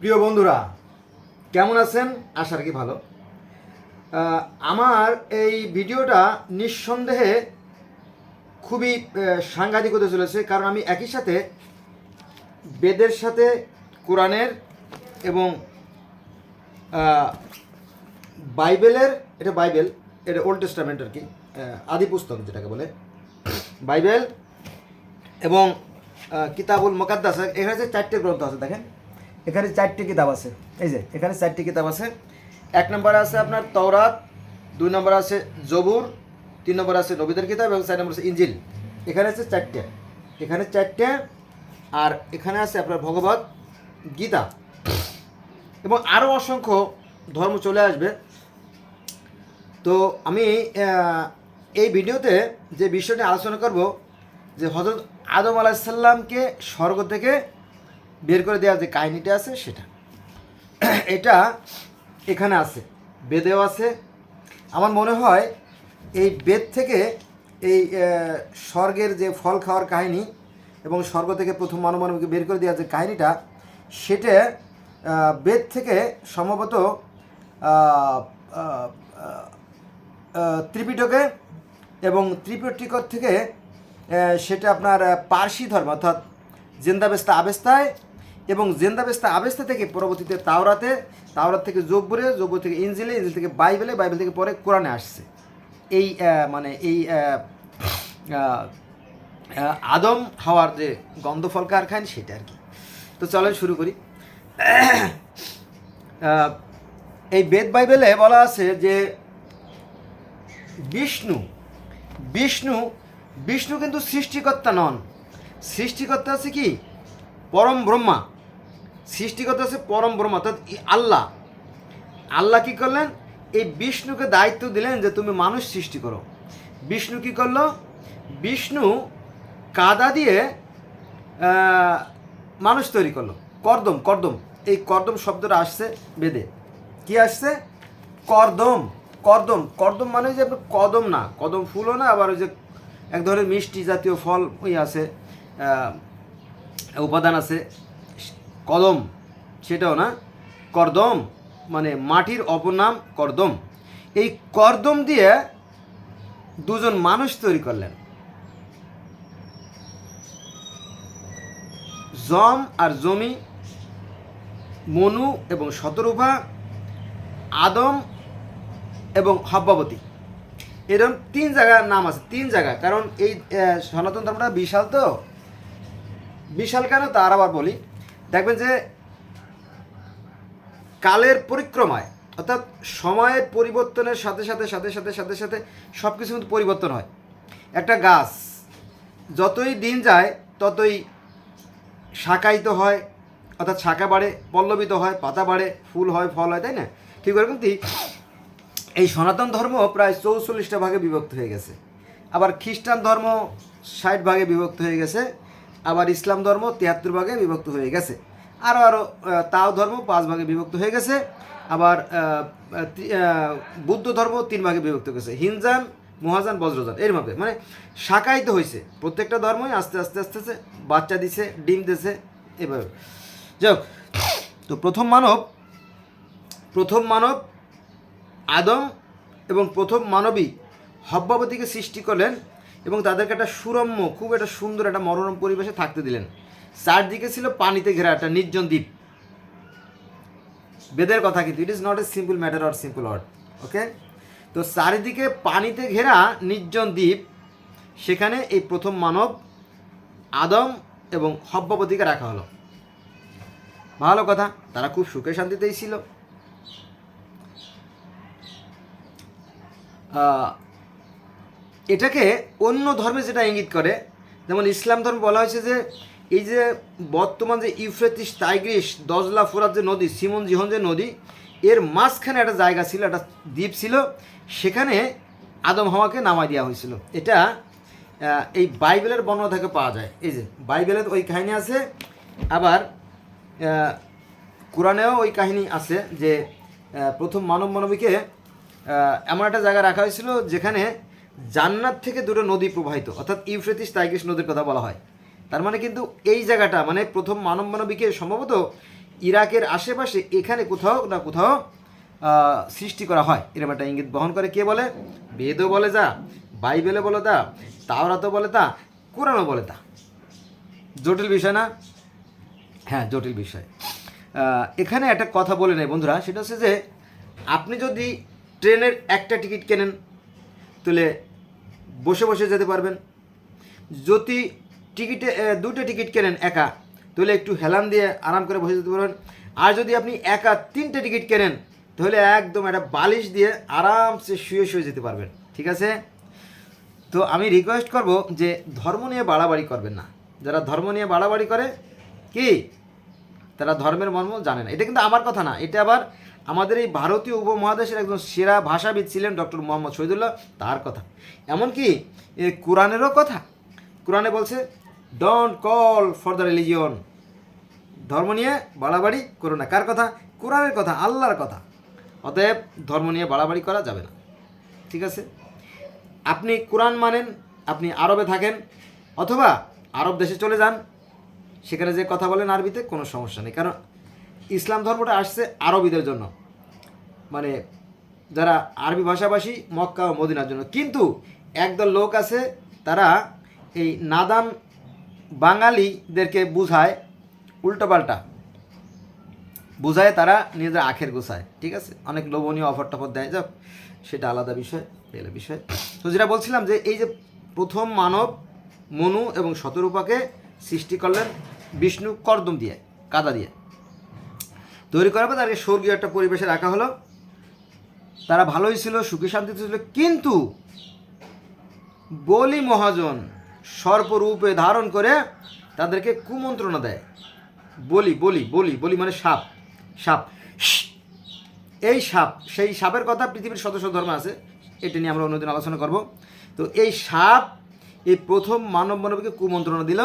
প্রিয় বন্ধুরা, কেমন আছেন? আশা কি ভালো। আমার এই ভিডিওটা নিঃসন্দেহে খুবই সাংঘাতিক হতে চলেছে, কারণ আমি একই সাথে বেদের সাথে কোরআনের এবং বাইবেলের, এটা বাইবেল, এটা ওল্ড টেস্টামেন্ট আর কি আদি পুস্তক যেটাকে বলে, বাইবেল এবং কিতাবুল মোকাদ্দাস এখানে যে চারটে গ্রন্থ আছে, দেখেন। এখানে চারটে কিতাব আছে। এই যে, এখানে চারটি কিতাব আছে। এক নম্বরে আছে আপনার তওরাত, দুই নম্বর আছে জবুর, তিন নম্বর আছে নবীদের কিতাব এবং চার নম্বর আছে ইঞ্জিল এখানে আছে চারটে। এখানে চারটে আর এখানে আছে আপনার ভগবত গীতা। এবং আরও অসংখ্য ধর্ম চলে আসবে। তো আমি এই ভিডিওতে যে বিষয়টি আলোচনা করব, যে হজরত আদম আলাহিসাল্লামকে স্বর্গ থেকে বের করে দেওয়ার যে কাহিনীটা আছে সেটা। এটা এখানে আছে, বেদেও আছে। আমার মনে হয় এই বেদ থেকে এই স্বর্গের যে ফল খাওয়ার কাহিনী এবং স্বর্গ থেকে প্রথম মানব মানবকে বের করে দেওয়ার যে কাহিনীটা, সেটা বেদ থেকে সম্ভবত ত্রিপিটকে এবং ত্রিপিটকর থেকে সেটা আপনার পার্সি ধর্ম অর্থাৎ জেন্দাবেস্তা আবেস্তায় এবং জেন্দাবেস্তা আবেস্তা থেকে পরবর্তীতে তাওরাতে, তাওরাত থেকে জব্বরে, জব্বর থেকে ইঞ্জিলে ইঞ্জিল থেকে বাইবেলে, বাইবেল থেকে পরে কোরআনে আসছে। এই মানে এই আদম হওয়ার যে গন্ধফল কারখান, সেটা আর কি। তো চলেন শুরু করি। এই বেদ বাইবেলে বলা আছে যে বিষ্ণু বিষ্ণু বিষ্ণু কিন্তু সৃষ্টিকর্তা নন। সৃষ্টিকর্তা আছে কি? পরম ব্রহ্মা। সৃষ্টিকর্তা আছে পরম ব্রহ্ম, অর্থাৎ আল্লাহ। আল্লাহ কি করলেন? এই বিষ্ণুকে দায়িত্ব দিলেন যে তুমি মানুষ সৃষ্টি করো। বিষ্ণু কি করল? বিষ্ণু কাদা দিয়ে মানুষ তৈরি করল। কর্দম কর্দম। এই কর্দম শব্দটা আসছে বেদে। কি আসছে? কর্দম কর্দম। কর্দম মানে যে কদম না, কদম ফুলও না, আবার ওই যে এক ধরনের মিষ্টি জাতীয় ফল ওই আছে উপাদান আছে। কদম, সেটাও না? কর্দম মানে মাটির অপর নাম কর্দম। এই কর্দম দিয়ে দুজন মানুষ তৈরি করলেন। জম আর জমি, মনু এবং শতরূপা, আদম এবং হব্বাবতী। এরকম তিন জায়গার নাম আছে, তিন জায়গা। কারণ এই সনাতন ধর্মটা বিশাল তো। বিশাল কেন তার আবার বলি? দেখবেন যে কালের পরিক্রমায়, অর্থাৎ সময়ের পরিবর্তনের সাথে সাথে সাথে সাথে সাথে সাথে সব কিছু কিন্তু পরিবর্তন হয়। একটা গাছ, যতই দিন যায়, ততই শাকায়িত হয়, অর্থাৎ শাখা বাড়ে, পল্লবিত হয়, পাতা বাড়ে, ফুল হয়, ফল হয়, তাই না? ঠিক ওরকম এই সনাতন ধর্ম প্রায় চৌচল্লিশটা ভাগে বিভক্ত হয়ে গেছে। আবার খ্রিস্টান ধর্ম ষাট ভাগে বিভক্ত হয়ে গেছে। আবার ইসলাম ধর্ম তিয়াত্তর ভাগে বিভক্ত হয়ে গেছে। আরও আরও তাও ধর্ম পাঁচ ভাগে বিভক্ত হয়ে গেছে। আবার বুদ্ধ ধর্ম তিন ভাগে বিভক্ত গেছে। হিনজান, মহাজান, বজ্রজান এরভাবে মানে শাখায়িত হয়েছে। প্রত্যেকটা ধর্মই আস্তে আস্তে আস্তে আস্তে বাচ্চা দিছে, ডিম দিছে, এভাবে। যাই তো প্রথম মানব প্রথম মানব আদম এবং প্রথম মানবী হব্বাবতীকে সৃষ্টি করলেন এবং তাদেরকে একটা সুরম্য, খুব একটা সুন্দর একটা মনোরম পরিবেশে থাকতে দিলেন। চারদিকে ছিল পানিতে ঘেরা একটা নির্জন দ্বীপ। বেদের কথা কিন্তু it is not a simple matter or simple word okay তো চারিদিকে পানিতে ঘেরা নির্জন দ্বীপ, সেখানে এই প্রথম মানব আদম এবং হব্বাবতীকে রাখা হলো। ভালো কথা, তারা খুব সুখে শান্তিতেই ছিল। এটাকে অন্য ধর্মে যেটা ইঙ্গিত করে, যেমন ইসলাম ধর্ম বলা হয়েছে যে, এই যে বর্তমান যে ইউফ্রেতিস, টাইগ্রিস, দজলা, ফোরাত যে নদী, সিমন, জিহন যে নদী, এর মাঝখানে একটা জায়গা ছিল, একটা দ্বীপ ছিল, সেখানে আদম হাওয়াকে নামাই দেওয়া হয়েছিল। এটা এই বাইবেলের বর্ণনা থেকে পাওয়া যায়। এই যে বাইবেলের ওই কাহিনী আছে, আবার কোরআনেও ওই কাহিনী আছে যে প্রথম মানব মানবীকে এমন একটা জায়গা রাখা হয়েছিল যেখানে জান্নাত থেকে দুটো নদী প্রবাহিত, অর্থাৎ ইউফ্রেটিস টাইগ্রিস নদীর কথা বলা হয়। তার মানে কিন্তু এই জায়গাটা মানে প্রথম মানব মানবীকে সম্ভবত ইরাকের আশেপাশে এখানে কোথাও না কোথাও সৃষ্টি করা হয়। এরকম একটা ইঙ্গিত বহন করে কে বলে? বেদও বলে যা বাইবেলে বলে তা, তাওরাতও বলে তা, কোরআনও বলে তা। জটিল বিষয় না? হ্যাঁ জটিল বিষয়। এখানে একটা কথা বলে নেই বন্ধুরা, সেটা হচ্ছে যে আপনি যদি ট্রেনের একটা টিকিট কেনেন, তাহলে বসে বসে যেতে পারবেন। যদি টিকিটে দুটো টিকিট কেনেন একা, তাহলে একটু হেলান দিয়ে আরাম করে বসে যেতে পারবেন। আর যদি আপনি একা তিনটে টিকিট কেনেন, তাহলে একদম একটা বালিশ দিয়ে আরামসে শুয়ে শুয়ে যেতে পারবেন। ঠিক আছে? তো আমি রিকোয়েস্ট করব যে ধর্ম নিয়ে বাড়াবাড়ি করবেন না। যারা ধর্ম নিয়ে বাড়াবাড়ি করে, কি? তারা ধর্মের মর্ম জানে না। এটা কিন্তু আমার কথা না, এটা আবার আমাদের এই ভারতীয় উপমহাদেশের একজন সেরা ভাষাবিদ ছিলেন ডক্টর মোহাম্মদ শহীদুল্লাহ, তার কথা। এমনকি এ কোরআনেরও কথা। কোরআনে বলছে don't call for the religion ধর্ম নিয়ে বাড়াবাড়ি করো না। কার কথা? কোরআনের কথা, আল্লাহর কথা। অতএব ধর্ম নিয়ে বাড়াবাড়ি করা যাবে না। ঠিক আছে? আপনি কোরআন মানেন, আপনি আরবে থাকেন, অথবা আরব দেশে চলে যান, সেখানে যে কথা বলেন আরবিতে কোনো সমস্যা নেই। কারণ ইসলাম ধর্মটা আসছে আরবিদের জন্য। মানে যারা আরবি ভাষাভাষী মক্কা ও মদিনার জন্য। কিন্তু একদল লোক আছে, তারা এই নাদান বাঙালিদেরকে বুঝায় উল্টোপাল্টা। বুঝায় তারা নিজেদের আখের গোছায়, ঠিক আছে? অনেক লোভনীয় অফার টফার দেয়। যাক, সেটা আলাদা বিষয়, এলো বিষয়। তো যেটা বলছিলাম যে, এই যে প্রথম মানব মনু এবং শতরূপাকে সৃষ্টি করলেন বিষ্ণু কর্দম দিয়ে, কাদা দিয়ে। তৈরি করার পর তাকে স্বর্গীয় একটা পরিবেশে রাখা হলো। তারা ভালোই ছিল, সুখী শান্তিতে ছিল, কিন্তু বলি মহাজন সর্পরূপে ধারণ করে তাদেরকে কুমন্ত্রণা দেয়। বলি বলি বলি বলি মানে সাপ সাপ। এই সাপ, সেই সাপের কথা পৃথিবীর সদস্য ধর্ম আছে, এটা নিয়ে আমরা অন্যদিন আলোচনা করব। তো এই সাপ এই প্রথম মানব মানবকে কুমন্ত্রণা দিল,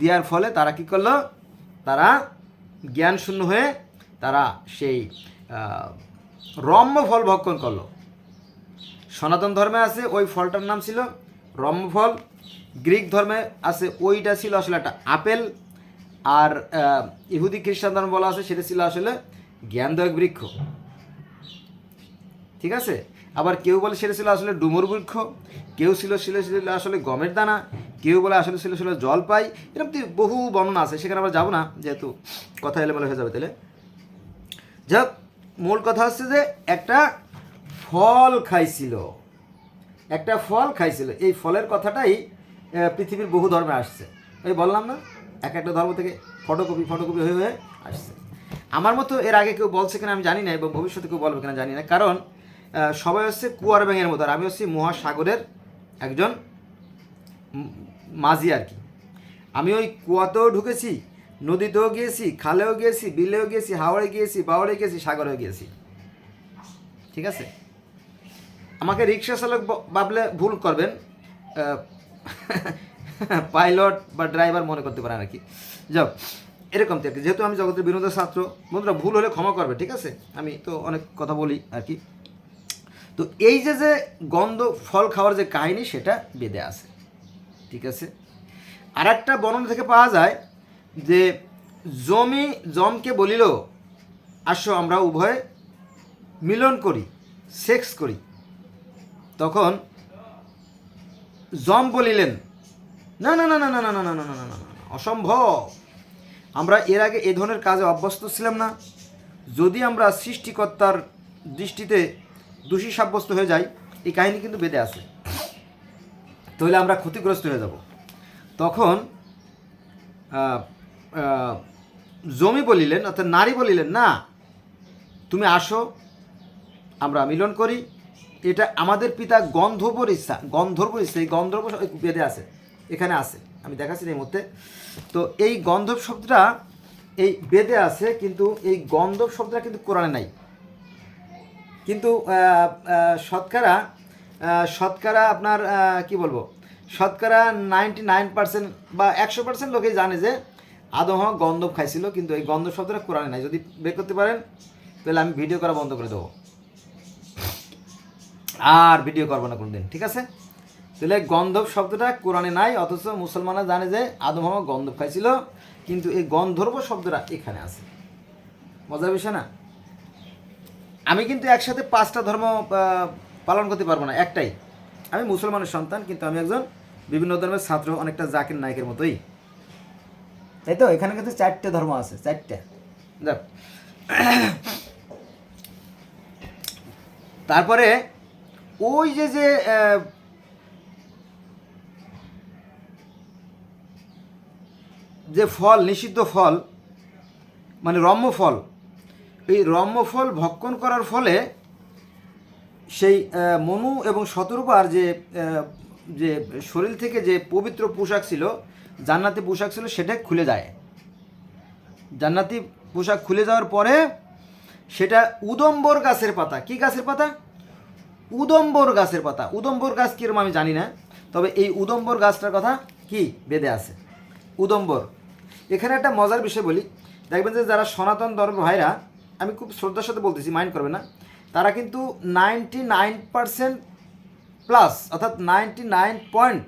দেওয়ার ফলে তারা কি করল? তারা জ্ঞান শূন্য হয়ে তারা সেই রম্য ফল ভক্ষণ করল। সনাতন ধর্মে আছে ওই ফলটার নাম ছিল রম্যফল গ্রিক ধর্মে আছে ওইটা ছিল আসলে একটা আপেল, আর ইহুদি খ্রিস্টান ধর্ম বলা আছে সেটা ছিল আসলে জ্ঞানদায়ক বৃক্ষ। ঠিক আছে? আবার কেউ বলে সেটা ছিল আসলে ডুমুর বৃক্ষ, কেউ ছিল ছিল ছিল আসলে গমের দানা, কেউ বলে আসলে ছিল ছিল জলপাই, এরকম তো, বহু বর্ণনা আছে, সেখানে আমরা যাব না, যেহেতু কথা এলোমেলো হয়ে যাবে তাহলে। যাক, মূল কথা হচ্ছে যে একটা ফল খাইছিল। একটা ফল খাইছিল। এই ফলের কথাটাই পৃথিবীর বহু ধর্মে আসছে। ওই বললাম না, এক একটা ধর্ম থেকে ফটোকপি ফটোকপি হয়ে হয়ে আসছে। আমার মতো এর আগে কেউ বলছে কিনা আমি জানি না, এবং ভবিষ্যতে কেউ বলবে কিনা জানি না। কারণ সবাই হচ্ছে কুয়ার ব্যাঙের মতো, আর আমি হচ্ছি মহাসাগরের একজন মাঝি আর কি। আমি ওই কুয়াতেও ঢুকেছি নদীতেও গিয়েছি, খালেও গিয়েছি, বিলেও গিয়েছি হাওড়ে গিয়েছি বাওড়ে গিয়েছি, সাগরেও গিয়েছি। ঠিক আছে? আমাকে রিক্সা চালক ভাবলে ভুল করবেন পাইলট বা ড্রাইভার মনে করতে পারেন আর কি। যাও, এরকম থেকে যেহেতু আমি জগতের বিনোদের ছাত্র, বন্ধুরা ভুল হলে ক্ষমা করবে, ঠিক আছে? আমি তো অনেক কথা বলি আর কি। তো এই যে যে গন্ধ, ফল খাওয়ার যে কাহিনী, সেটা বেদে আছে। ঠিক আছে? আর একটা বর্ণনা থেকে পাওয়া যায় যে জমি জমকে বলিল আসো আমরা উভয় মিলন করি সেক্স করি তখন জম বলিলেন না না না না না না না না না না না অসম্ভব আমরা এর আগে এ ধরনের কাজে অভ্যস্ত ছিলাম না যদি আমরা সৃষ্টিকর্তার দৃষ্টিতে দোষী সাব্যস্ত হয়ে যাই এই কাহিনী কিন্তু বেঁধে আছে তাহলে আমরা ক্ষতিগ্রস্ত হয়ে যাব তখন জমি বলিলেন, অর্থাৎ নারী বলিলেন, না, তুমি আসো, আমরা মিলন করি। এটা আমাদের পিতা গন্ধর্বর ইচ্ছা গন্ধর্বর ইচ্ছা, এই গন্ধর্ব বেদে আছে, এখানে আছে, আমি দেখাচ্ছি এই মুহূর্তে। তো এই গন্ধর্ব শব্দটা, এই বেদে আছে, কিন্তু এই গন্ধর্ব শব্দটা কিন্তু কোরআনে নাই। কিন্তু শতকরা শতকরা আপনার কি বলব? শতকরা নাইনটি নাইন পার্সেন্ট বা একশো পার্সেন্ট লোকেই জানে যে আদম গন্ধব খাইছিল, কিন্তু এই গন্ধব শব্দটা কোরআনে নাই। যদি বের করতে পারেন, তাহলে আমি ভিডিও করা বন্ধ করে দেবো। আর ভিডিও করব না কোনোদিন, ঠিক আছে? তাহলে গন্ধব শব্দটা কোরআনে নাই, অথচ মুসলমানরা জানে যে আদম হামা গন্ধব খাইছিল, কিন্তু এই গন্ধর্ব শব্দটা এখানে আছে। মজার বিষয় না? আমি কিন্তু একসাথে পাঁচটা ধর্ম পালন করতে পারব না, একটাই। আমি মুসলমানের সন্তান, কিন্তু আমি একজন বিভিন্ন ধর্মের ছাত্র, অনেকটা জাকির নায়কের মতোই। তাই তো? এখানে কিন্তু চারটে ধর্ম আছে, চারটে। দেখ তারপরে ওই যে যে যে ফল, নিষিদ্ধ ফল মানে রম্য ফল, এই রম্য ফল ভক্ষণ করার ফলে সেই মনু এবং শতরূপার যে যে শরীর থেকে যে পবিত্র পোশাক ছিল জান্নাতি পোশাক ছিল সেটা খুলে যায়। জান্নাতি পোশাক খুলে যাওয়ার পরে সেটা উদম্বর গাছের পাতা। কি গাছের পাতা? উদম্বর গাছের পাতা। উদম্বর গাছ কিরম আমি জানি না, তবে এই উদম্বর গাছটার কথা কি বেদে আছে? উদম্বর। এখানে একটা মজার বিষয় বলি। দেখবেন যে যারা সনাতন ধর্ম ভাইরা, আমি খুব শ্রদ্ধার সাথে বলতেছি, মাইন্ড করবে না, তারা কিন্তু নাইনটি নাইন পারসেন্ট প্লাস, অর্থাৎ ninety nine point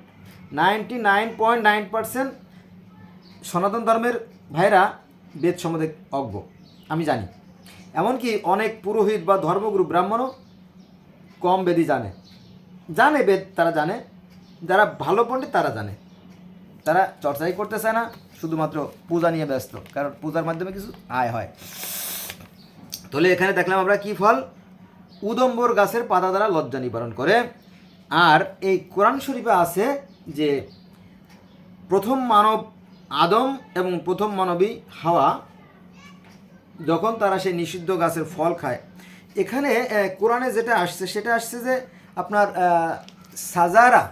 ninety nine point nine percent সনাতন ধর্মের ভাইরা বেদ সম্বন্ধে অজ্ঞ, আমি জানি। এমনকি অনেক পুরোহিত বা ধর্মগুরু ব্রাহ্মণও কম বেদই জানে। জানে বেদ, তারা জানে। যারা ভালো পণ্ডিত, তারা জানে। তারা চর্চাই করতে চায় না, শুধুমাত্র পূজা নিয়ে ব্যস্ত, কারণ পূজার মাধ্যমে কিছু আয় হয়। তাহলে এখানে দেখলাম আমরা কি ফল? উদম্বর গাছের পাতা দ্বারা লজ্জা নিবারণ করে। আর এই কোরআন শরীফে আছে যে প্রথম মানব আদম এবং প্রথম মানবী হাওয়া, যখন তারা সেই নিষিদ্ধ গাছের ফল খায়। এখানে কোরআনে যেটা আসছে, সেটা আসছে যে আপনার সাজারা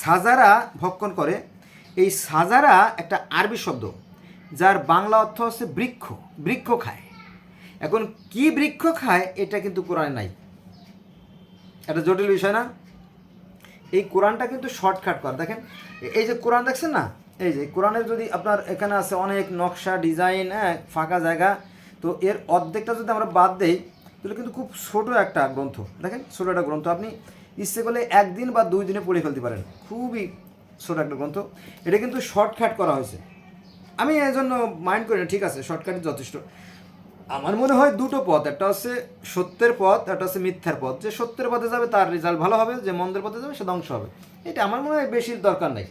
সাজারা ভক্ষণ করে। এই সাজারা একটা আরবি শব্দ, যার বাংলা অর্থ হচ্ছে বৃক্ষ বৃক্ষ খায়। এখন কি বৃক্ষ খায়, এটা কিন্তু কোরআনে নাই। একটা জটিল বিষয় না? এই কোরআনটা কিন্তু শর্টকাট কর। দেখেন, এই যে কোরআন দেখছেন না? এই যে, কোরআনের যদি আপনার এখানে আছে অনেক নকশা, ডিজাইন হ্যাঁ ফাঁকা জায়গা, তো এর অর্ধেকটা যদি আমরা বাদ দেই, তাহলে কিন্তু খুব ছোট একটা গ্রন্থ। দেখেন, ছোটো একটা গ্রন্থ। আপনি ইচ্ছে করলে একদিন বা দুই দিনে পড়ে ফেলতে পারেন। খুবই ছোট একটা গ্রন্থ। এটা কিন্তু শর্টকাট করা হয়েছে। আমি এই জন্য মাইন্ড করি না, ঠিক আছে, শর্টকাটই যথেষ্ট। আমার মনে হয় দুটো পথ, একটা হচ্ছে সত্যের পথ, একটা হচ্ছে মিথ্যার পথ। যে সত্যের পথে যাবে তার রেজাল্ট ভালো হবে, যে মন্দের পথে যাবে সে ধ্বংস হবে। এটা আমার মনে হয় বেশি দরকার নেই।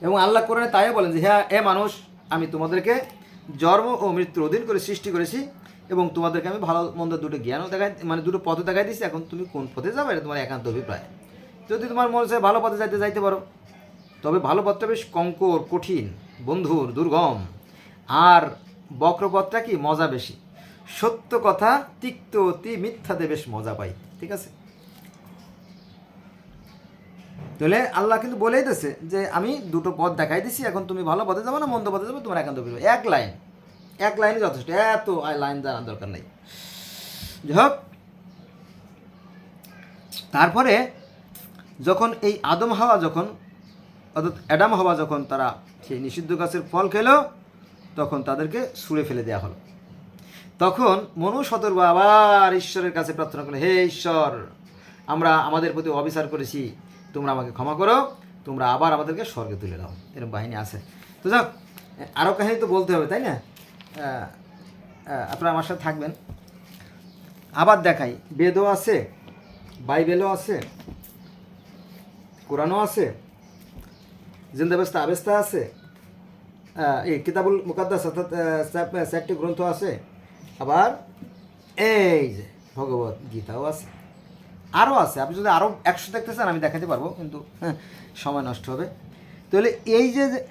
এবং আল্লাহ কোরআনে তাই বলেন যে হ্যাঁ এ মানুষ, আমি তোমাদেরকে জন্ম ও মৃত্যুর অধীন করে সৃষ্টি করেছি এবং তোমাদেরকে আমি ভালো, মন্দ দুটো জ্ঞানও দেখাই মানে দুটো পথে দেখাই দিচ্ছি এখন তুমি কোন পথে যাবে? এটা তোমার একান্ত অভিপ্রায়। যদি তোমার মনে হয় ভালো পথে যাইতে যাইতে পারো। তবে ভালো পথটা বেশ কঙ্কর, কঠিন, বন্ধুর, দুর্গম। আর বক্রপথটা কি? মজা বেশি। সত্য কথা, তিক্ত অতি মিথ্যাতে বেশ মজা পাই, ঠিক আছে? তাহলে আল্লাহ কিন্তু বলেই দিয়েছে যে, আমি দুটো পথ দেখাই দিছি, এখন তুমি ভালো পথে যাব না, মন্দ পথে যাব, তোমার একান্ত অভিপ্রায় এক লাইন, এক লাইনই যথেষ্ট। এত লাইন জানার দরকার নেই। যাই হোক, তারপরে যখন এই আদম হাওয়া যখন, অর্থাৎ অ্যাডাম হাওয়া যখন তারা সেই নিষিদ্ধ গাছের ফল খেলো তখন তাদেরকে ছুঁড়ে ফেলে দেওয়া হলো। তখন মনু সতর্ক আবার ঈশ্বরের কাছে প্রার্থনা করল, হে ঈশ্বর, আমরা আমাদের প্রতি অবিচার করেছি। তোমরা আমাকে ক্ষমা করো, তোমরা আবার আমাদেরকে স্বর্গে তুলে দাও। এরকম বাহিনী আছে। তো যাক আরও কাহিনী তো বলতে হবে, তাই না? আপনারা আমার সাথে থাকবেন। আবার দেখাই, বেদও আছে, বাইবেলও আছে, কোরআনও আছে, জিন্দাবেস্তা, আবেস্তা আছে এই কিতাবুল মুকাদ্দাস অর্থাৎ চারটি গ্রন্থ আছে। আবার এই যে ভগবত গীতাও আছে। আরও আছে। আপনি যদি আরও একশো দেখতে চান আমি দেখাতে পারব কিন্তু হ্যাঁ, সময় নষ্ট হবে। তাহলে এই যে-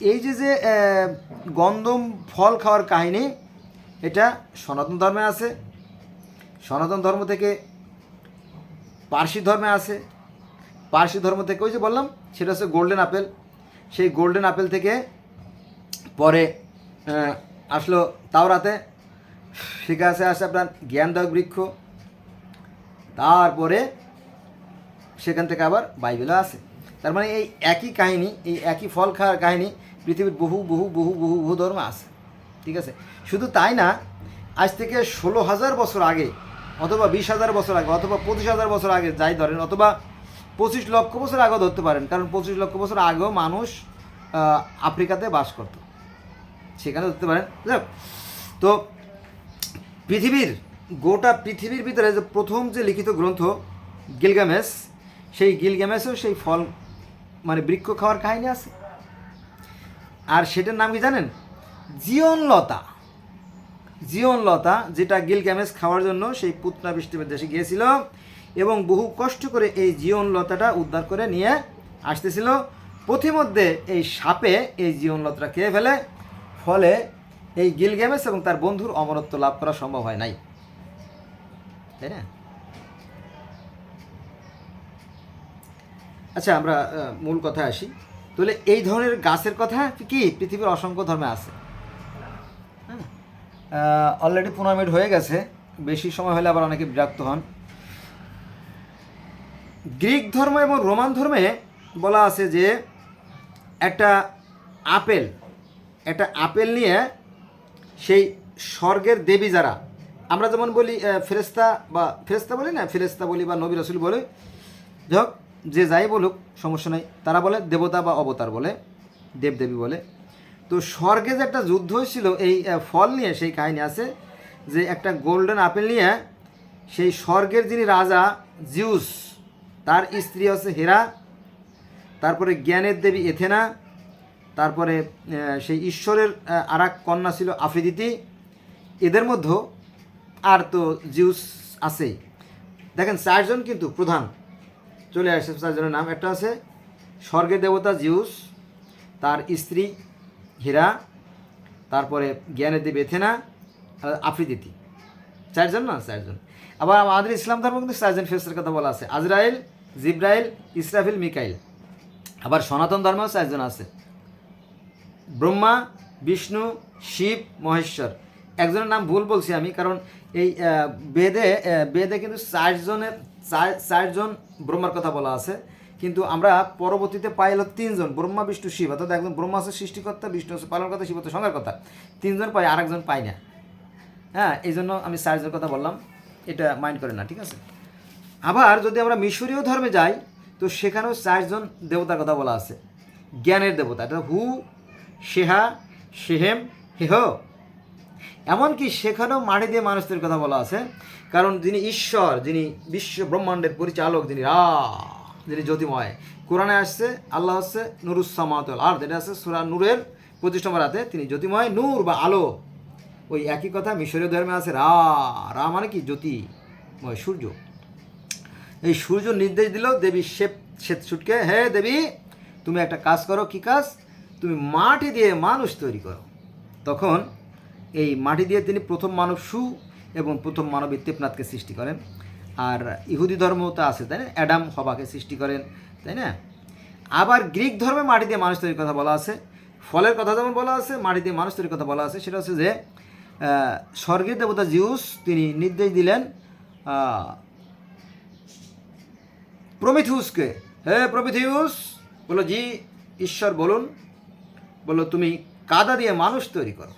এই যে যে গন্ধম ফল খাওয়ার কাহিনী এটা সনাতন ধর্মে আছে। সনাতন ধর্ম থেকে পার্সি ধর্মে আছে। পার্সি ধর্ম থেকে ওই যে বললাম সেটা হচ্ছে গোল্ডেন আপেল সেই গোল্ডেন আপেল থেকে পরে আসলো তাওরাতে। আছে আসে আপনার জ্ঞানদায়ক বৃক্ষ। তারপরে সেখান থেকে আবার বাইবেলও আছে। তার মানে এই একই কাহিনী, এই একই ফল খাওয়ার কাহিনী পৃথিবীর বহু বহু বহু বহু বহু ধর্ম আছে। ঠিক আছে? শুধু তাই না, আজ থেকে ষোলো হাজার বছর আগে, অথবা বিশ হাজার বছর আগে, অথবা পঁচিশ হাজার বছর আগে, যাই ধরেন, অথবা পঁচিশ লক্ষ বছর আগেও ধরতে পারেন, কারণ পঁচিশ লক্ষ বছর আগেও মানুষ আফ্রিকাতে বাস করত। সেখানে ধরতে পারেন। তো পৃথিবীর, গোটা পৃথিবীর ভিতরে যে প্রথম যে লিখিত গ্রন্থ, গিলগামেস, সেই গিলগামেসও সেই ফল মানে বৃক্ষ খাওয়ার কাহিনী আছে। আর সেটার নাম কি জানেন? জীবনলতা জীবনলতা যেটা গিলগামেস খাওয়ার জন্য সেই পুতনা বৃষ্টির দেশে গিয়েছিল। এবং বহু কষ্ট করে এই জীবনলতাটা উদ্ধার করে নিয়ে আসতেছিল। পথিমধ্যে এই সাপে এই জীবনলতাটা খেয়ে ফেলে। ফলে এই গিল গিলগামেস এবং তার বন্ধুর অমরত্ব লাভ করা সম্ভব হয় নাই। তাই না? আচ্ছা আমরা মূল কথায় আসি। তাহলে এই ধরনের গাছের কথা কি পৃথিবীর অসংখ্য ধর্মে আছে? অলরেডি পনেরো মিনিট হয়ে গেছে। বেশি সময় হলে আবার অনেকে বিরক্ত হন। গ্রিক ধর্ম এবং রোমান ধর্মে বলা আছে যে একটা আপেল একটা আপেল নিয়ে সেই স্বর্গের দেবী যারা, আমরা যেমন বলি ফেরেস্তা বা ফেরেস্তা বলি না ফেরেস্তা বলি বা নবী রসুল বলি, যাই যে যাই বলুক, সমস্যা নেই। তারা বলে দেবতা বা অবতার বলে, দেবদেবী বলে। তো স্বর্গে যে একটা যুদ্ধ হয়েছিল, এই ফল নিয়ে সেই কাহিনী আছে যে একটা গোল্ডেন আপেল নিয়ে সেই স্বর্গের যিনি রাজা, জিউস তার স্ত্রী হচ্ছে হেরা, তারপরে জ্ঞানের দেবী এথেনা, তারপরে সেই ঈশ্বরের আর কন্যা ছিল আফ্রিদিতি। এদের মধ্যে আর তো জিউস আছেই দেখেন, চারজন কিন্তু প্রধান। চলে আসছে চারজনের নাম। একটা আছে স্বর্গের দেবতা জিউস, তার স্ত্রী হীরা, তারপরে জ্ঞানের দেবী এথেনা আফ্রিদিতি। চারজন না? চারজন। আবার আমাদের ইসলাম ধর্ম কিন্তু চারজন ফেরেস্তার কথা বলা আছে। আজরাইল, জিব্রাইল, ইসরাফিল, মিকাইল। আবার সনাতন ধর্মেও চারজন আছে। ব্রহ্মা, বিষ্ণু, শিব, মহেশ্বর। একজনের নাম ভুল বলছি আমি, কারণ এই বেদে বেদে কিন্তু চারজনের চার চারজন ব্রহ্মার কথা বলা আছে। কিন্তু আমরা পরবর্তীতে পাই হলো তিনজন, ব্রহ্মা, বিষ্ণু, শিব। অর্থাৎ একজন ব্রহ্মা হচ্ছে সৃষ্টিকর্তা, বিষ্ণু হচ্ছে পালনকর্তা শিব হচ্ছে সংহার কথা তিনজন পাই, আরেকজন পাই না। হ্যাঁ এই জন্য আমি চারজনের কথা বললাম। এটা মাইন্ড করে না, ঠিক আছে? আবার যদি আমরা মিশরীয় ধর্মে যাই, তো সেখানেও চারজন দেবতার কথা বলা আছে। জ্ঞানের দেবতা, এটা হু শেহা শেহেম হেহ। এমনকি সেখানেও মাটি দিয়ে মানুষদের কথা বলা আছে, কারণ যিনি ঈশ্বর, যিনি বিশ্ব ব্রহ্মাণ্ডের পরিচালক, যিনি রা, যিনি জ্যোতিময়। কোরআনে আসছে, আল্লাহ হচ্ছে নুরুসামাতল আর যেটা আছে সুরা নূরের পঁচিশ নম্বর তিনি জ্যোতিময়, নূর বা আলো। ওই একই কথা মিশরীয় ধর্মে আছে, রা রা মানে কি? জ্যোতিময় সূর্য। এই সূর্য নির্দেশ দিল দেবী শ্বেত ছুটকে হে দেবী, তুমি একটা কাজ করো। কি কাজ? তুমি মাটি দিয়ে মানুষ তৈরি করো। তখন এই মাটি দিয়ে তিনি প্রথম মানব সু এবং প্রথম মানব ইত্তেপনাথকে সৃষ্টি করেন। আর ইহুদি ধর্ম তো আছে, তাই না? অ্যাডাম হবাকে সৃষ্টি করেন, তাই না? আবার গ্রিক ধর্মে মাটি দিয়ে মানুষ তৈরির কথা বলা আছে। ফলের কথা যেমন বলা আছে, মাটি দিয়ে মানুষ তৈরির কথা বলা আছে। সেটা হচ্ছে যে স্বর্গের দেবতা জিউস, তিনি নির্দেশ দিলেন প্রমিথিউসকে। হে প্রমিথিউস, বলো জি, ঈশ্বর বলুন বলল তুমি কাদা দিয়ে মানুষ তৈরি করো।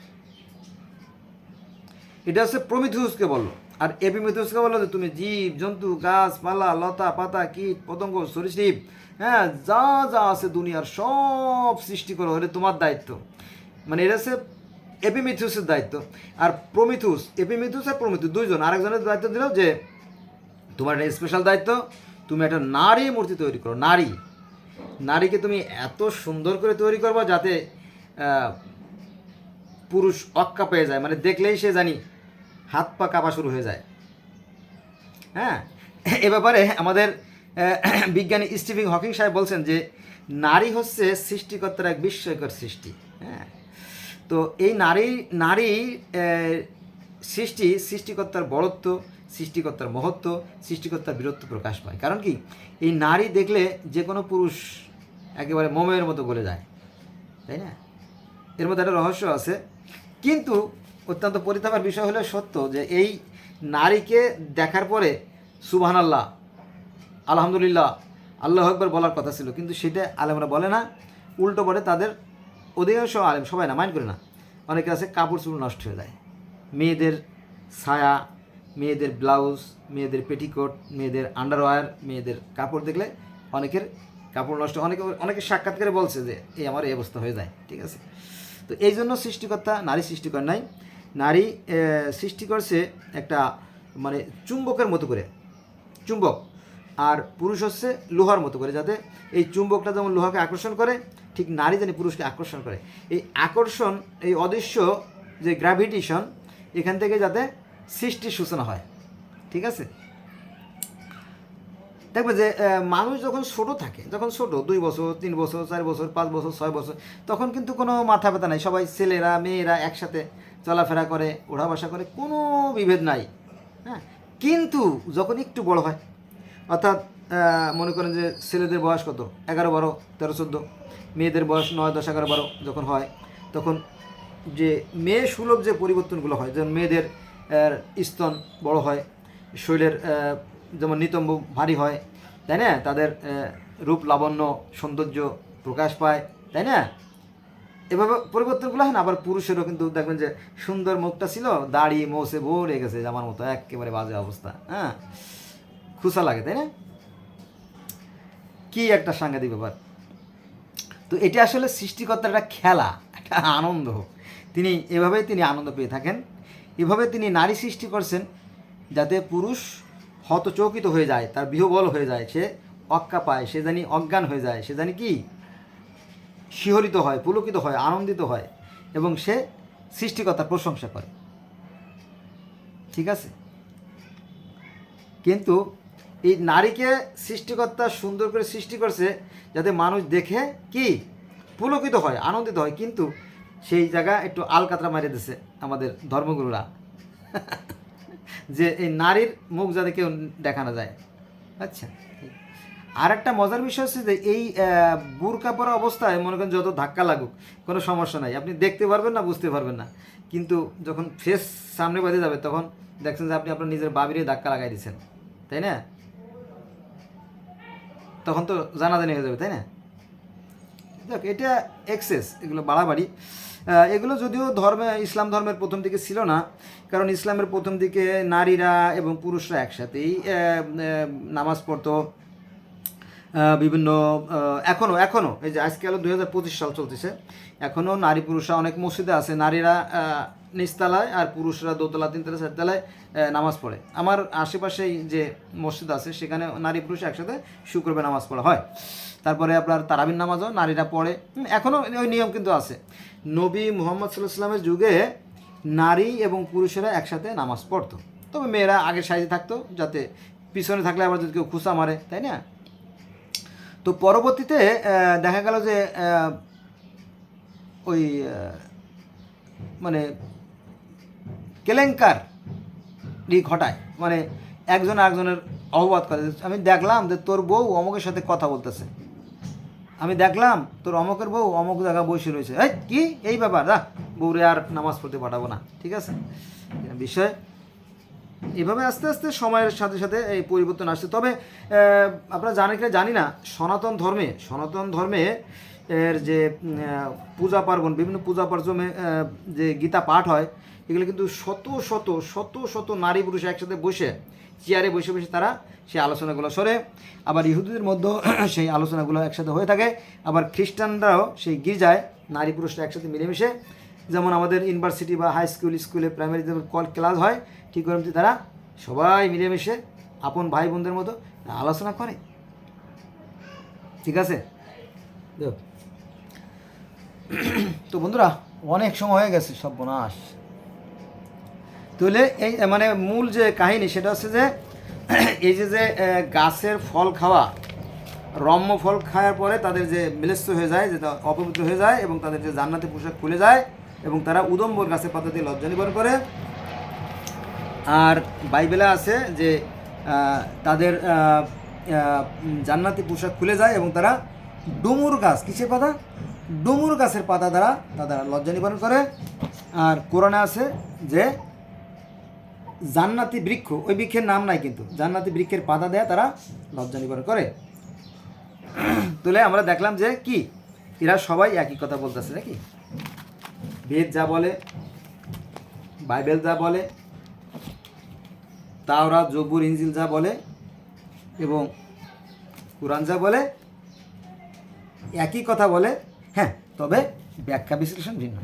এটা হচ্ছে প্রমিথিউসকে বলল। আর এপিমিথিউসকে বলল যে তুমি জীব, জন্তু, গাছপালা, লতা, পাতা, কীট, পতঙ্গ, সরীসৃপ হ্যাঁ যা যা আছে দুনিয়ার সব সৃষ্টি করো, এটা তোমার দায়িত্ব। মানে এটা হচ্ছে এপিমিথিউসের দায়িত্ব। আর প্রমিথুস, এপিমিথুস আর প্রমিথুস, দুইজন। আরেকজনের দায়িত্ব দিল যে, তোমার একটা স্পেশাল দায়িত্ব, তুমি একটা নারী মূর্তি তৈরি করো, নারী। নারীকে তুমি এত সুন্দর করে তৈরি করবা যাতে পুরুষ অক্কা পেয়ে যায়। মানে দেখলেই সে জানি হাত পা কাঁপা শুরু হয়ে যায়। হ্যাঁ? এ ব্যাপারে আমাদের বিজ্ঞানী স্টিভিং হকিং সাহেব বলছেন যে, নারী হচ্ছে সৃষ্টিকর্তার এক বিস্ময়কর সৃষ্টি। হ্যাঁ? তো এই নারী নারী সৃষ্টি, সৃষ্টিকর্তার বড়ত্ব, সৃষ্টিকর্তার মহত্ব, সৃষ্টিকর্তার বীরত্ব প্রকাশ পায়। কারণ কি? এই নারী দেখলে যে কোনো পুরুষ একেবারে মোমের মতো গলে যায়। তাই না? এর মধ্যে একটা রহস্য আছে। কিন্তু অত্যন্ত পরিতাপের বিষয় হলো সত্য যে এই নারীকে দেখার পরে সুবহান আল্লাহ আলহামদুলিল্লাহ, আল্লাহ আকবর বলার কথা ছিল। কিন্তু সেটা আলেমরা বলে না। উল্টো পরে তাদের অধিকাংশ আলেম সবাই না মাইন্ড করে না। অনেকে আছে কাপড় চুপড় নষ্ট হয়ে যায়। মেয়েদের ছায়া, মেয়েদের ব্লাউজ মেয়েদের পেটিকোট মেয়েদের আন্ডারওয়্যার মেয়েদের কাপড় দেখলে অনেকের কাপড় নষ্ট অনেকে অনেকে সাক্ষাৎকারে বলছে যে, এই আমার এই অবস্থা হয়ে যায়। ঠিক আছে? তো এই জন্য সৃষ্টিকর্তা নারী সৃষ্টি করে নাই। নারী সৃষ্টি করছে একটা মানে চুম্বকের মতো করে। চুম্বক। আর পুরুষ হচ্ছে লোহার মতো করে, যাতে এই চুম্বকটা যেমন লোহাকে আকর্ষণ করে ঠিক নারী জানি পুরুষকে আকর্ষণ করে। এই আকর্ষণ, এই অদৃশ্য যে গ্র্যাভিটেশন এখান থেকে যাতে সৃষ্টির সূচনা হয়। ঠিক আছে? দেখবে যে মানুষ যখন ছোট থাকে, যখন ছোট, দুই বছর, তিন বছর, চার বছর, পাঁচ বছর, ছয় বছর, তখন কিন্তু কোনো মাথা ব্যথা নাই। সবাই ছেলেরা, মেয়েরা একসাথে চলাফেরা করে, ওঠা বসা করে, কোনো বিভেদ নাই। হ্যাঁ? কিন্তু যখন একটু বড় হয়, অর্থাৎ মনে করেন যে ছেলেদের বয়স কত? এগারো, বারো, তেরো, চোদ্দ মেয়েদের বয়স নয়, দশ, এগারো, বারো যখন হয়, তখন যে মেয়ে সুলভ যে পরিবর্তনগুলো হয়, যেমন মেয়েদের স্তন বড় হয়, শরীরের যেমন নিতম্ব ভারী হয়, তাই না? তাদের রূপ লাবণ্য, সৌন্দর্য প্রকাশ পায়, তাই না? এভাবে পরিবর্তনগুলো হয় না, আবার পুরুষেরও কিন্তু দেখবেন যে সুন্দর মুখটা ছিল, দাড়ি, মোসে ভরে গেছে জামার মতো, একেবারে বাজে অবস্থা হ্যাঁ? খুশা লাগে, তাই না? কি একটা সাংঘাতিক ব্যাপার। তো এটা আসলে সৃষ্টিকর্তার একটা খেলা, একটা আনন্দ। তিনি এভাবেই তিনি আনন্দ পেয়ে থাকেন। এভাবে তিনি নারী সৃষ্টি করছেন যাতে পুরুষ হতচকিত হয়ে যায়, তার বিহবল হয়ে যায়, সে অক্কা পায়, সে জানি অজ্ঞান হয়ে যায়, সে জানি কি? শিহরিত হয়, পুলকিত হয়, আনন্দিত হয় এবং সে সৃষ্টিকর্তার প্রশংসা করে। ঠিক আছে? কিন্তু এই নারীকে সৃষ্টিকর্তা সুন্দর করে সৃষ্টি করছে যাতে মানুষ দেখে কি? পুলকিত হয়, আনন্দিত হয়, কিন্তু সেই জায়গা একটু আলকাতরা মারিয়ে দিছে আমাদের ধর্মগুরুরা। যে এই নারীর মুখ যাতে কেউ দেখানো যায়। আচ্ছা। আর একটা মজার বিষয় হচ্ছে যে এই বুরকা পরা অবস্থায় মনে করেন যত ধাক্কা লাগুক, কোনো সমস্যা নাই। আপনি দেখতে পারবেন না, বুঝতে পারবেন না। কিন্তু যখন ফেস সামনে বাঁধে যাবে, তখন দেখছেন যে আপনি আপনার নিজের বাবিরে ধাক্কা লাগাই দিচ্ছেন তাই না? তখন তো জানাজানি হয়ে যাবে, তাই না? দেখ, এটা এক্সেস এগুলো বাড়াবাড়ি। এগুলো যদিও ধর্মে, ইসলাম ধর্মের প্রথম দিকে ছিল না, কারণ ইসলামের প্রথম দিকে নারীরা এবং পুরুষরা একসাথেই নামাজ পড়তো। বিভিন্ন এখনও এখনও এখনও, এই যে আজকে হাজার পঁচিশ সাল চলতেছে এখনও নারী পুরুষরা অনেক মসজিদে আছে, নারীরা নিচতলায় আর পুরুষরা দোতলা, তিনতলা, চারতলায় নামাজ পড়ে। আমার আশেপাশেই যে মসজিদ আছে, সেখানে নারী পুরুষ একসাথে শুক্রবার নামাজ পড়া হয়। তারপরে আপনার তারাবিন নামাজও নারীরা পড়ে। এখনও ওই নিয়ম কিন্তু আছে। নবী মুহাম্মদ সাল্লাহ সাল্লামের যুগে নারী এবং পুরুষেরা একসাথে নামাজ পড়তো। তবে মেয়েরা আগে সাইজে থাকতো, যাতে পিছনে থাকলে আবার যদি কেউ খুসা মারে, তাই না? তো পরবর্তীতে দেখা গেল যে ওই মানে কেলেঙ্কার ঘটায়। মানে একজন আরেকজনের অববাদ করে। আমি দেখলাম যে তোর বউ অমুকের সাথে কথা বলতেছে। আমি দেখলাম তোর অমকের বউ অমুক জায়গা বসে রয়েছে। এই, কি? এই ব্যাপার? দা বউরে আর নামাজ পড়তে পাঠাবো না। ঠিক আছে? বিষয়। এভাবে আস্তে আস্তে সময়ের সাথে সাথে এই পরিবর্তন আসছে। তবে আপনারা জানেন কিনা জানি না, সনাতন ধর্মে সনাতন ধর্মে এর যে পূজা পার্বণ, বিভিন্ন পূজা পার্বণে যে গীতা পাঠ হয়, এগুলো কিন্তু শত শত শত শত নারী পুরুষ একসাথে বসে, চেয়ারে বসে বসে তারা সেই আলোচনাগুলো সরে আবার ইহুদিদের মধ্যেও সেই আলোচনাগুলো একসাথে হয়ে থাকে। আবার খ্রিস্টানরাও সেই গির্জায় নারী পুরুষরা একসাথে মিলেমিশে, যেমন আমাদের ইউনিভার্সিটি বা হাই স্কুল, স্কুলে প্রাইমারি যেমন কল ক্লাস হয়, ঠিক করে তারা সবাই মিলেমিশে আপন ভাই বোনদের মতো আলোচনা করে। ঠিক আছে। তো বন্ধুরা, অনেক সময় হয়ে গেছে সব বোনাস তাহলে এই মানে মূল যে কাহিনী সেটা হচ্ছে যে, এই যে যে গাছের ফল খাওয়া, রম্য ফল খাওয়ার পরে তাদের যে মিলেস্ত হয়ে যায়, যেটা অপবিত্র হয়ে যায় এবং তাদের যে জান্নাতি পোশাক খুলে যায় এবং তারা উদম্বর গাছের পাতা দিয়ে লজ্জা নিবারণ করে। আর বাইবেলে আছে যে তাদের জান্নাতি পোশাক খুলে যায় এবং তারা ডুমুর গাছ, কিসের পাতা? ডুমুর গাছের পাতা দ্বারা তারা লজ্জা নিবারণ করে। আর কোরআনে আছে যে, জান্নাতি বৃক্ষ, ওই বৃক্ষের নাম নাই কিন্তু, জান্নাতি বৃক্ষের পাতা দেয়া তারা লজ্জা নিবারণ করে। তুলে আমরা দেখলাম যে কি, এরা সবাই একই কথা বলতেছে নাকি? বেদ যা বলে, বাইবেল যা বলে তাওরা জবুর ইঞ্জিল যা বলে এবং কোরআন যা বলে, একই কথা বলে হ্যাঁ তবে ব্যাখ্যা বিশ্লেষণ ভিন্ন।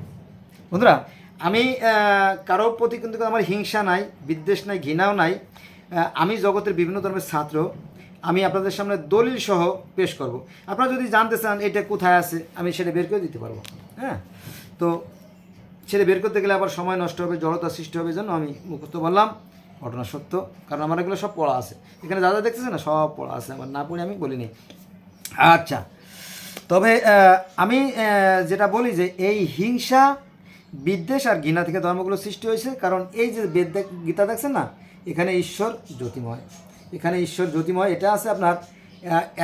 বন্ধুরা, আমি কারও প্রতি কিন্তু আমার হিংসা নাই, বিদ্বেষ নাই, ঘৃণাও নাই। আমি জগতের বিভিন্ন ধর্মের ছাত্র, আমি আপনাদের সামনে দলিল সহ পেশ করব। আপনারা যদি জানতে চান এটা কোথায় আছে, আমি সেটা বের করে দিতে পারব। হ্যাঁ তো সেটা বের করতে গেলে আবার সময় নষ্ট হবে, জড়তা সৃষ্টি হবে জন্য আমি মুখস্থ বললাম, ঘটনা সত্য, কারণ আমার এগুলো সব পড়া আছে। এখানে যা দেখতেছে না, সব পড়া আছে, আমার না পড়ে আমি বলিনি। আচ্ছা তবে আমি যেটা বলি যে এই হিংসা, বিদ্বেষ আর ঘৃণা থেকে ধর্মগুলো সৃষ্টি হয়েছে। কারণ এই যে বেদ গীতা দেখছেন না? এখানে ঈশ্বর জ্যোতিময়। এখানে ঈশ্বর জ্যোতিময়, এটা আছে আপনার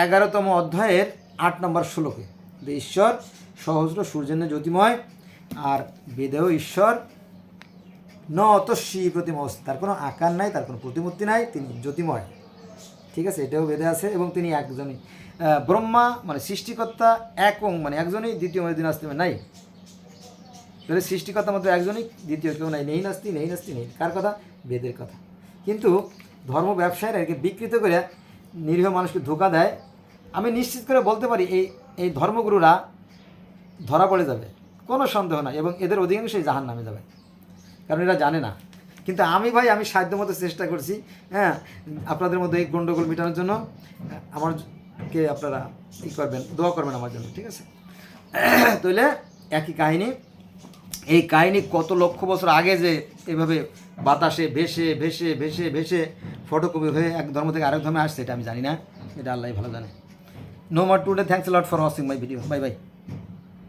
এগারোতম অধ্যায়ের আট নম্বর শ্লোকে। যে ঈশ্বর সহস্র সূর্যের জ্যোতিময়, আর বেদেও ঈশ্বর ন প্রতিমা অস্তি। তার কোনো আকার নাই, তার কোনো প্রতিমূর্তি নাই, তিনি জ্যোতিময়। ঠিক আছে, এটাও বেদে আছে এবং তিনি একজনই। ব্রহ্মা মানে সৃষ্টিকর্তা, একং মানে একজনই, দ্বিতীয় মানে দিনাস্তি নাই। তাহলে সৃষ্টিকর্তা মাত্র একজনই, দ্বিতীয় কেউ নাই, নেই নাস্তি নেই নাস্তি, নেই। কার কথা? বেদের কথা। কিন্তু ধর্ম ব্যবসায়ীরা একে বিকৃত করে নিরীহ মানুষকে ধোকা দেয়। আমি নিশ্চিত করে বলতে পারি, এই এই ধর্মগুরুরা ধরা পড়ে যাবে। কোনো সন্দেহ নাই এবং এদের অধিকাংশই জাহান নামে যাবে। কারণ এরা জানে না। কিন্তু আমি ভাই, আমি সাধ্য মতো চেষ্টা করছি হ্যাঁ আপনাদের মধ্যে এই গণ্ডগোল মেটানোর জন্য আমারকে আপনারা ই করবেন, দোয়া করবেন আমার জন্য, ঠিক আছে? তাহলে একই কাহিনী, এই কাহিনী কত লক্ষ বছর আগে যে এভাবে বাতাসে ভেসে ভেসে ভেসে ভেসে ফটোকপি হয়ে এক ধর্ম থেকে আরেক ধর্মে আসছে, এটা আমি জানি না, এটা আল্লাহ ভালো জানে। No more today thanks lot for watching my video bye bye